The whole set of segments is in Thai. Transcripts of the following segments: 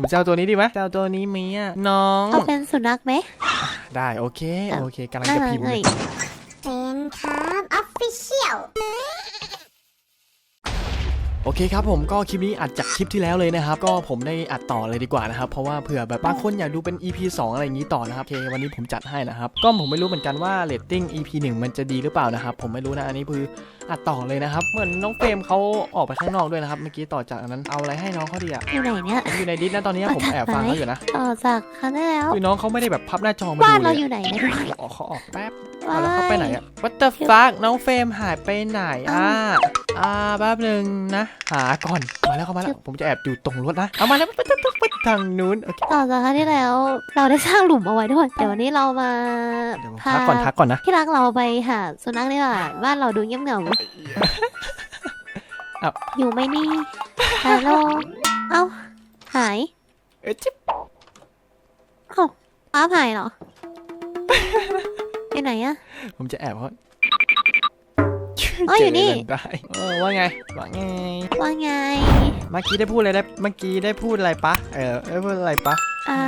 ผมจะเอาตัวนี้ดีไหมจะเอาตัวนี้ไหมอะน้อง เอาเป็นสุนัขไหม ได้โอเค โอเคกำลังน่าจะรักพิมพ์เลเลยยเป็นครับอ อฟฟิเชียลโอเคครับผมก็คลิปนี้อัดจากคลิปที่แล้วเลยนะครับ ก็ผมได้อัดต่อเลยดีกว่านะครับ เพราะว่าเผื่อแบบบางคนอยากดูเป็น EP 2 อะไรอย่างนี้ต่อนะครับโอเควันนี้ผมจัดให้นะครับ ก็ผมไม่รู้เหมือนกันว่าเรตติ้ง EP 1 มันจะดีหรือเปล่านะครับ ผมไม่รู้นะอันนี้คืออัดต่อเลยนะครับ เหมือนน้องเฟรมเขาออกไปข้างนอกด้วยนะครับ เมื่อกี้ต่อจากอันนั้นเอาอะไรให้น้องเขาดีอะอยู่ไหนเนี่ยผมอยู่ในดิสนะตอนนี้ผมแอบฟังเขาอยู่นะต่อจากครั้งที่แล้วคือน้องเขาไม่ได้แบบพับหน้าจอมาบ้านดูเราเลยอยู่ไหนนะอ๋อเขาออกแป๊บ ว้าเอาแล้วเขาไปไหนยอะ What the fuck น้องเฟรมหายไปไหนอะอ่าแป๊บหนึ่งนะ หาก่อนมาแล้วเขามาแล้วผมจะแอบอยู่ตรงรถนะเอามาแล้วปึ๊ดปึ๊ดปึ๊ดปึ๊ดทางนู้นโอเคต่อจากครั้งที่แล้ว เราได้สร้างหลุมเอาไว้ด้วยเดี๋ยววันนี้เรามาเดี๋ยวผมพาทักก่อนทักก่อนนะที่รักเราไปหาสุนัขดีกว่าบ้านเราดูเงียบเหงาอ้าว อยู่ไหมนี่ฮัลโหลเอ้าหายเอ้ยจิ๊บเอ้าฟ้าหายเหรอ ไปไหนอะผมจะแอบเขาอ๋ออยู่นี่เจได้เออว่าไงว่าไงว่าไง เมื่อกี้ได้พูดอะไรได้เมื่อกี้ได้พูดอะไรปะเออได้พูดอะไรปะอ่า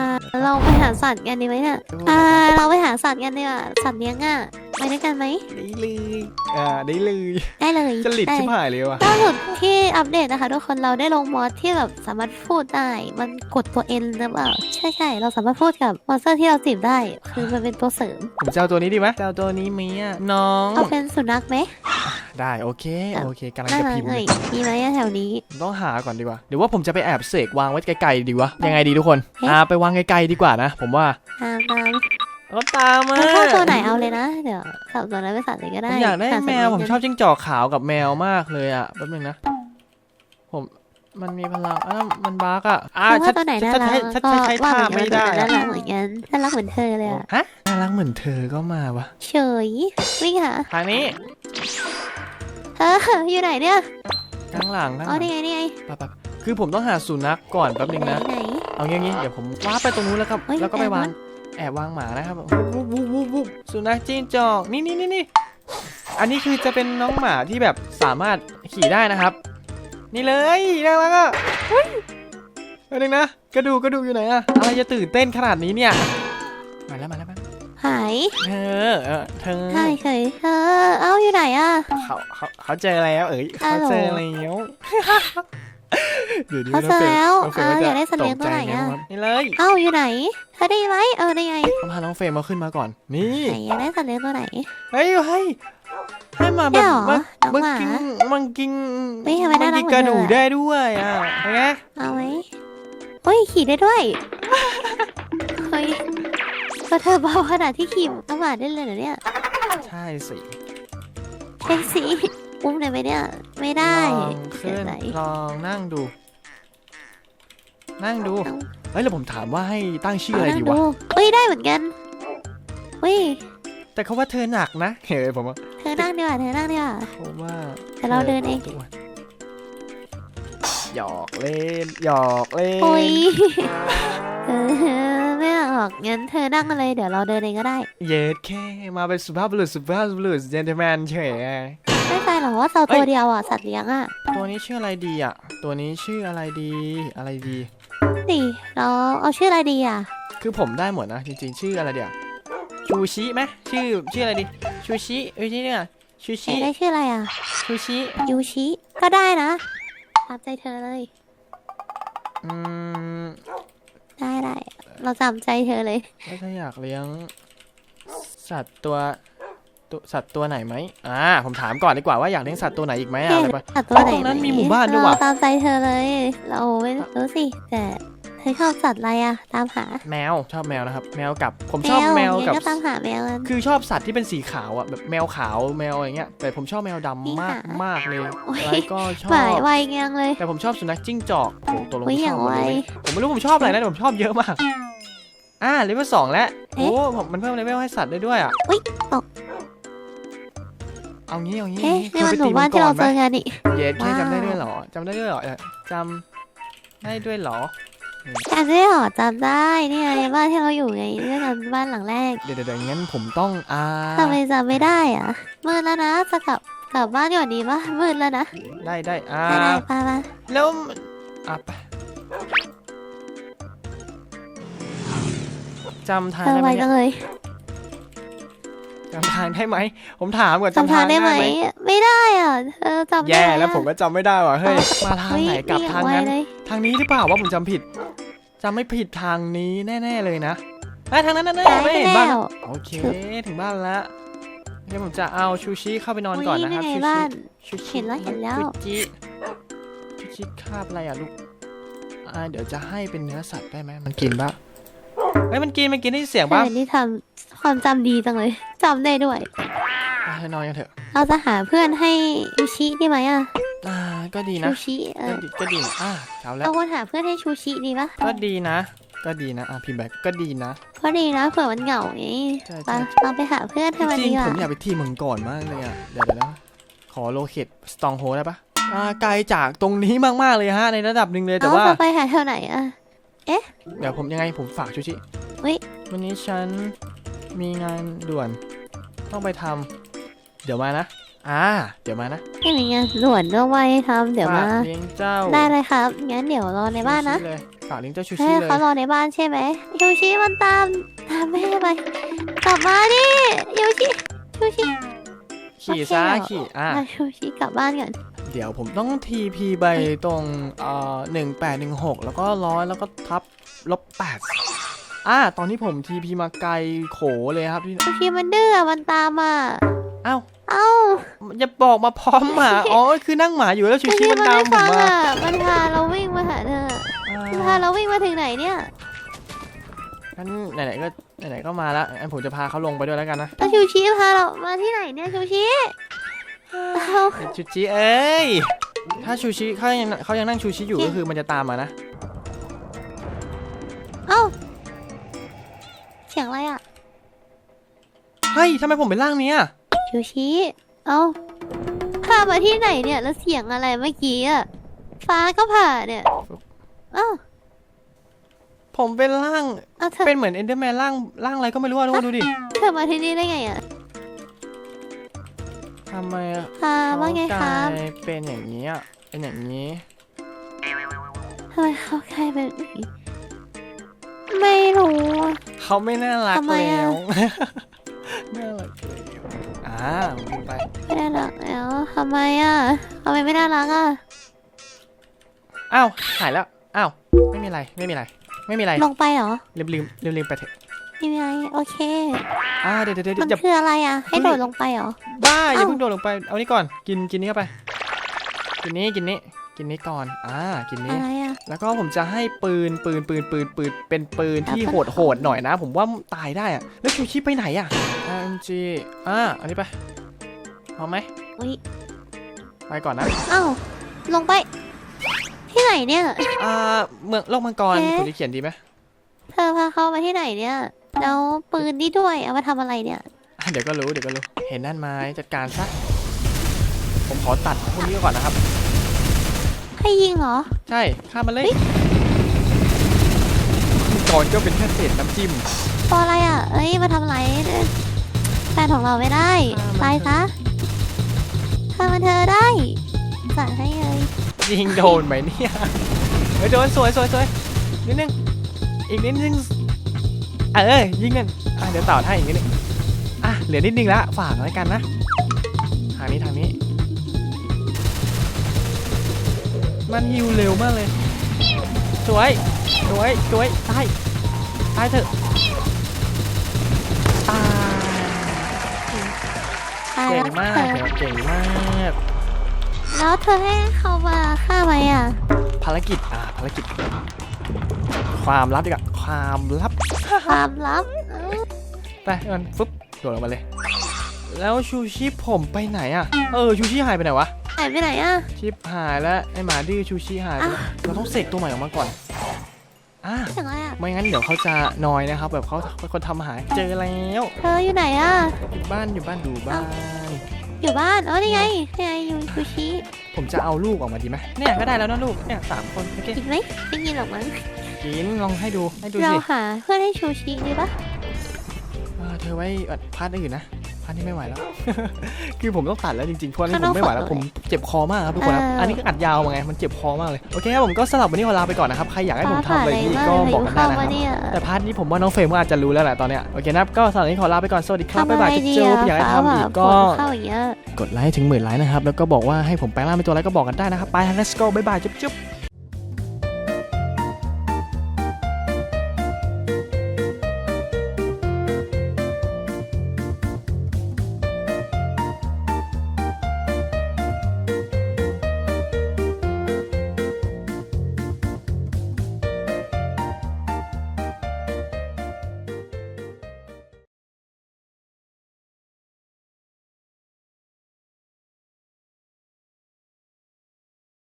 เราไปหาสัตว์กันดีไหมเนี่ยอ่าเราไปหาสัตว์กันดีกว่าสัตว์เลี้ยงอะไปด้วยกันไหมได้เลยอ่าได้เลยได้เลยจะหลิดได้ชิบหายเลยว่ะล่าสุดที่อัปเดตนะคะทุกคนเราได้ลงมอสที่แบบสามารถพูดได้ มันกดตัวเอ็นหรือเปล่าใช่ใช่เราสามารถพูดกับมอนสเตอร์ที่เราจีบได้ คือมันเป็นตัวเสริมผมจะเอาตัวนี้ดีไหมจะเอาตัวนี้ไหมอะน้องเอาเป็นสุนัขไหมได้โอเคโอเคกำลังน่าจะรักพิมพ์เลเลยยมีไหมอะแถวนี้ผมต้องหาก่อนดีกว่าเดี๋ยวว่าผมจะไปแอบเสกวางไว้ไกลๆดีวะยังไงดีทุกคนเอ๊ะอ่าไปวางไกลๆดีกว่านะ ผมว่าตาม ตามก็ตามมาเราชอบตัวไหนเอาเลยนะ เดี๋ยวสับตัวนั้นไปสัตว์เลยก็ผได้มอยากได้หสัตแมเลี้วยงผมกันชอบจิ้งจอกขาวกับแมวมากเลยอะแป๊บนึงนะ ผมมันมีพลังอะมันบั๊กอะอ่าเพราะชัว่าดตัวไหนน่าชัดรักใช้ชัดก็ใช้ว่าท่าเหมืไม่อนได้กันน่าอะรักเหมือนกันน่ารักเหมือนเธอเลยอะฮะน่ารักเหมือนเธอก็มาวะเฉยวิ่งหาทางนี้เธออยู่ไหนเนี่ยข้างหลังข้างหอ๋อลังนี่ไงนี่ไงไปไปคือผมต้องหาสุนัขก่อนแป๊บนึงไหนนะ ไหน เอางี้งี้เดี๋ยวผมว้าร์ปไปตรงนู้นแล้วครับ เฮ้ยแล้วก็ไปแอบวางนะแอบวางหมานะครับวุบวุบวุบวุบสุนัขจิ้งจอกนี่นี่นี่นี่อันนี้คือจะเป็นน้องหมาที่แบบสามารถขี่ได้นะครับ นี่เลยน่ารักอะเฮ้ยเอาหนึ่งนะกระดูกกระดูกอยู่ไหนอะอะไรจะตื่นเต้นขนาดนี้เนี่ยมาแล้วมาแล้วมาแล้วหายเธอเออเธอหายเฉยเธอเอ้าอยู่ไหนอะเขาเขาเขาเจอแล้วเอ้ยฮัเขาลโหลเจอแล้ว เดี๋ยวนี้เขาเจอแล้วน้องเฟรมอ่าน้งฟรมอยากได้สัตว์เลี้ยงตัวไหนอะตกใจครับนี่เลยเอ้าอยู่ไหนเธอได้ไหมเออได้ไงต้องพาน้องเฟรมมาขึ้นมาก่อน นี่ไหนอยากได้สัตว์เลี้ยงตัวไหนเฮ้ยเฮ้ยให้มาแบเนี่บยเหรอมันน้องมันหมากินมันกินเฮ้ยทำไมมัน่ารักิกนเหมือนกระดูกเธอได้ด้วยอะเป็นไงเอาไหมเฮ้ยขี่ได้ด้วยเฮ้ยก็เธอเบาขนาดที่ขี่น้องหมาได้เลยเหรอเนี่ย ใช่สิใช่สิ อุ้มได้ไหมเนี่ย ไม่ได้ลองขึ้นเสียใจลองนั่งดู นั่งดูเอาเฮ้ยแล้วผมถามว่าให้ตั้งชื่ออะไรนั่งดีวะเฮ้ยได้เหมือนกันเฮ้ยแต่เขาว่าเธอหนักนะเฮ้ยผมว่าเธอนั่งดีกว่าเธอนั่งดีกว่าเขาว่าแต่เราเดินเองตัวหยอกเล่นหยอกเล่นโอ้ยเออไม่ออกงั้นเธอนั่งเลยเดี๋ยวเราเดินเองก็ได้ เย็ดแค่มาเป็นสุภาพบุรุษสุภาพบุรุษเจนเทลแมนเฉย ไม่ใช่หรอกว่าเราตัวเดียวอะสัตว์เลี้ยงอะตัวนี้ชื่ออะไรดีอะ ตัวนี้ชื่ออะไรดีอะไรดีนี่เราเอาชื่ออะไรดีอะ คือผมได้หมดนะจริงๆ ชื่ออะไรเดี๋ยวชูชิไหมชื่อชื่ออะไรดีชูชิเอ้ยนี่เนี่ยชูเอ๊ะชิได้ชื่ออะไรอะชูชิยูชิก็ได้นะตามใจเธอเลยอืมได้ได้เราตามใจเธอเลยแล้วถ้าอยากเลี้ยง สัตว์ตัว ตัวสัตว์ตัวไหนไหมอ่า ผมถามก่อนดีกว่าว่าอยากเลี้ยงสัตว์ตัวไหนอีกไหมอะอะไรปะตัดตัวไหนตรงนั้นไมีหมู่บ้านด้วยว่ะ เราตามใจเธอเลย เราไม่รู้สิ แต่เธอชอบสัตว์อะไรอะตามหาแมวชอบแมวนะครับ แมวกับผมชอบแมวงั้นกับก็ตามหาแมวกัน คือชอบสัตว์ที่เป็นสีขาวอะแบบแมวขาวแมวอะไรเงี้ยแต่ผมชอบแมวดำนี่มากค่ะมากเลยโอ้ย แล้วก็ชอหมายบไวเงี้ยงเลย แต่ผมชอบสุนัขจิ้งจอกโอ้โหตัวลงอุ๊ยชอย่าอบงหมดไวเลยผมไม่รู้ผมชอบอะไรนะแต่ผมชอบเยอะมาก อ่าเลเวลสองแล้วโอ้เอ๊ะผมมันเพิ่มเลเวลให้สัตว์ได้ด้วยอะอุ๊ยตก เอางี้เอางี้เอ๊ะเคนี่ยมันไปหตีมู่มับ้านงกที่เรารไหเจมอกันนี่ เย็ดเคว้าว จำได้ด้วยเหรอจำได้ด้วยเหรอเออจำได้ด้วยเหรอ จำได้หรอจำได้เนี่ยในบ้านที่เราอยู่ไงด้วยกันบ้านหลังแรกเดี๋ยวเดี๋ยวเดี๋ยวงั้นผมต้องอ่าทำไมจำไม่ได้อะมืดแล้วนะจะกลับกลับบ้านก่อนดีปะมืดแล้วนะได้ได้อ่าได้ได้ไปไปแล้วอะไปจำทางเธอได้ไหไวมจัเนี่ยงเลย จำทางได้ไหม ผมถามก่อนจำทางได้ไหม ไม่ได้อะเธอจำไม่แย่ได้แล้วผมก็จำไม่ได้ว่ะเฮ้ยมาทางไหนกลับเฮ้ยทางไวนั้นเลยทางนี้หรือเปล่าว่าผมจำผิดจำไม่ผิดทางนี้แน่ ๆเลยนะไอ้ยทางนั้นแน่ๆไม่เห็นบ้านแล้วโอเคถึงบ้านแล้วเดี๋ยวผมจะเอาชูชิเข้าไปนอนก่อนนะครับอุ๊ยชูไงชิบ้านชูชิเห็นแล้วเห็นแล้วชูชิชูชิคาบอะไรอะลูกอ่าเดี๋ยวจะให้เป็นเนื้อสัตว์ได้ไหมมันกินปะ เฮ้ยมันกินมันกินได้ยินเสียงเธปะอนี่ทำความจำดีจังเลยจำได้ด้วยไปเธอนอนกันเถอะเราจะหาเพื่อนให้ชูชิได้ไหมอะอ่าก็ดีชูนะชิเอก็อดีก็ดีนะอ่าเช้าแล้วเราควรหาเพื่อนให้ชูชิดีปะก็ดีนะ ก็ดีนะอะพิมพ์แบบก็ดีนะ ก็ดีนะเผื่อมันเหงาไงใช่ไปใช่เราไปหาเพื่อนจให้มันริดีงกๆว่าผมอยากไปที่เมืองก่อนมากเลยอะเดี๋ยวเดี๋ยวนะขอโลเคตสตองโฮได้ปะอ่าไกลจากตรงนี้มากๆเลยฮะในระดับหนึ่งเลยแต่เอาว่าจะไปหาแถวไหนอะ เดี๋ยวผมยังไงผมฝากชูชิอุ๊ยวันนี้ฉันมีงานด่วน ต้องไปทำเดี๋ยวมานะ อ่า เดี๋ยวมานะไม่มีงานด่วนต้องไว้ทำเดี๋ยวมาฝากเลี้ยงเจ้าได้เลยครับ งั้นเดี๋ยวรอในบ้านนะชูชิเลยฝากเลี้ยงเจ้าชูเฮ้ชิยเลยเขารอในบ้านใช่ไหมชูชิมันตามตามแม่ไปกลับมาดิชูชิชูชิ ขี่โอเคซะเหรอ ขี่อ่าพาชูชิกลับบ้านก่อน เดี๋ยวผมต้อง TP ไปตรงเอ่อหนึ่งแปดหนึ่งหกแล้วก็ร้อยแล้วก็ทับลบแปดอ่าตอนนี้ผม TP มาไกลโขเลยครับพี่ชูชิมันดื้อมันตามมาเอ้าเอ้าอย่าบอกมาพร้อมหมาอ๋อคือนั่งหมาอยู่แล้วชูชูชีชิมันมันตามไม่ผมฟังมาอะมันพาเราวิ่งมาหาเธอมันพาอ่าเราวิ่งมาถึงไหนเนี่ยงั้นไหนๆก็ไหนๆก็มาแล้วงั้นผมจะพาเขาลงไปด้วยแล้วกันนะแล้วชูชิพาเรามาที่ไหนเนี่ยชูชิเอ้า ชูชีเอ้ย ถ้าชูชีเขายังเขายังนั่งชูชีอยู่จริงก็คือมันจะตามมานะ เอ้า เสียงอะไรอะ เฮ้ยทำไมผมเป็นร่างเนี้ยชูชิ เอ้าพามาที่ไหนเนี่ย แล้วเสียงอะไรเมื่อกี้อะ ฟ้าก็ผ่าเนี่ยเอ้าผมเป็นร่างเอาเธอเป็นเหมือนเอนเดอร์แมนร่างร่างอะไรก็ไม่รู้อะทุกคนดูดิ เธอมาที่นี่ได้ไงอะทำไมค่ะเขาว่าไงกคลารับยเป็นอย่างนี้อะเป็นอย่างนี้ทำไมเขาใครเป็นอย่างนี้ไม่รู้อะเขาไม่น่ารักทำไมแล้อะวน่ารักแล้วอ่าผมไปไม่น่ารักแล้วทำไมอะทำไมไม่น่ารักอะอ้าวหายแล้วอ้าวไม่มีอะไรไม่มีอะไร ไม่มีอะไรลงไปเหรอลืมลืมลืมลืมไปเถอะ ไม่มีอะไรโอเค อ่าเดี๋ยวเดี๋ยวเดี๋ยวมันอย่า คืออะไรอะ ให้เพิ่งโดดลงไปเหรอ บ้าอย่าเอ้า เพิ่งโดดลงไป เอานี่ก่อน กินกินนี้เข้าไป กินนี้กินนี้ กินนี้ก่อน อ่า กินนี้ อะไรอะ แล้วก็ผมจะให้ปืนปืนปืนปืนปืนเป็นปืนที่แล้วโหก็ดโหดหน่อยนะ ผมว่าตายได้อะแล้วชูชีพไปไหนอะ RMG อ่าอันนี้ไปเอาไหมอุ้ยไปก่อนนะเอ้าลงไป ที่ไหนเนี่ย อ่าเมืองโลกมังกรเอ๊ะ ผมจะเขียนดีไหมเธอพาเขามาที่ไหนเนี่ย แล้วปืนนี่ด้วยเอามาทำอะไรเนี่ยอะเดี๋ยวก็รู้เดี๋ยวก็รู้ เห็นนั่นไหมจัดการซะ ผมขอตัดพวกนี้ก่อนนะครับ ให้ยิงเหรอ ใช่ข้ามมาเลยเฮ้ยก่อนก็เป็นแค่เศษน้ำจิ้มตัวอะไรอะ เอ้ย มาทำอะไรเนี่ยแฟนของเราไม่ได้อ่ามันตายซะเธอมันเธอได้สั่งให้เลยยิงโดนไหมเนี่ยเฮ้ยโดนสวยสวยสวยนิดนึง อีกนิดนึง เออยิงนั่นอะเดี๋ยวต่อให้อีกนิดนึงอะเหลือนิดนึงละฝากไว้กันนะทางนี้ทางนี้ มันฮิวเร็วมากเลยสวยสวยสวยตายตายเถอะตายตายเก่แล้งวมากเธอเก่งมากแล้วเธอให้เขามาฆ่าไหมอะภารกิจอ่าภารกิจ ความลับดีกว่าความลับความลับเอ้าไปมันฟึบโดดลงมาเลย แล้วชูชีพผมไปไหนอะ เออชูชีหายไปไหนวะหายไปไหนอะชิปหายแล้วไอหมาดื้อชูชีหายไปแล้วอะเราต้องเสกตัวใหม่ออกมาก่อนอ่าเสียงอะไรอะไม่งั้นเดี๋ยวเขาจะนอยนะครับ แบบเขาเป็นคนทำหายเจอแล้วเธออยู่ไหนอะอยู่บ้านอยู่บ้านดูบ้านอยู่บ้านอ๋อนี่ไงนี่ไงอยู่ชูชิผมจะเอาลูกออกมาดีไหมเนี่ยก็ได้แล้วนะลูกเนี่ยสามคนโอเคกินไหมไม่กินหรอกมั้ง กินลองให้ดูให้ดูเราสิหาเพื่อนให้ชูชิดีปะเออเธอไว้พาร์ทอื่นนะพาร์ทนี้ไม่ไหวแล้ว คือผมต้องตัดแล้วจริงๆเพราะว่านี่ข้างผนอกมไม่ไหวแล้วขอผมเจ็บคอมากครับทุกคนครับเอออัอันนี้ก็อัดยาวมาไงมันเจ็บคอมากเลยโอเคครับผมก็สำหรับวันนี้ขอลาไปก่อนนะครับใครอยากให้ผมทำอะไรนี่ก็บอกกันได้นะครับเนี่ยแต่พาร์ทนี้ผมว่าน้องเฟรมก็อาจจะรู้แล้วแหละตอนเนี้ยโอเคนะครับก็สำหรับวันนี้ขอลาไปก่อนสวัสดีครับทำบ๊ายอะไรบายดีเจออะอยากให้ฟ้าทำผ่าอีกฝก็นเข้าอย่างเงี้ยกดไลค์ถึงหมื่นไลค์นะครับแล้วก็บอกว่าให้ผมแปลงร่างเป็นตัวอะไรก็บอกกันได้นะครับไป let's go บ๊ายบายจุ๊บๆ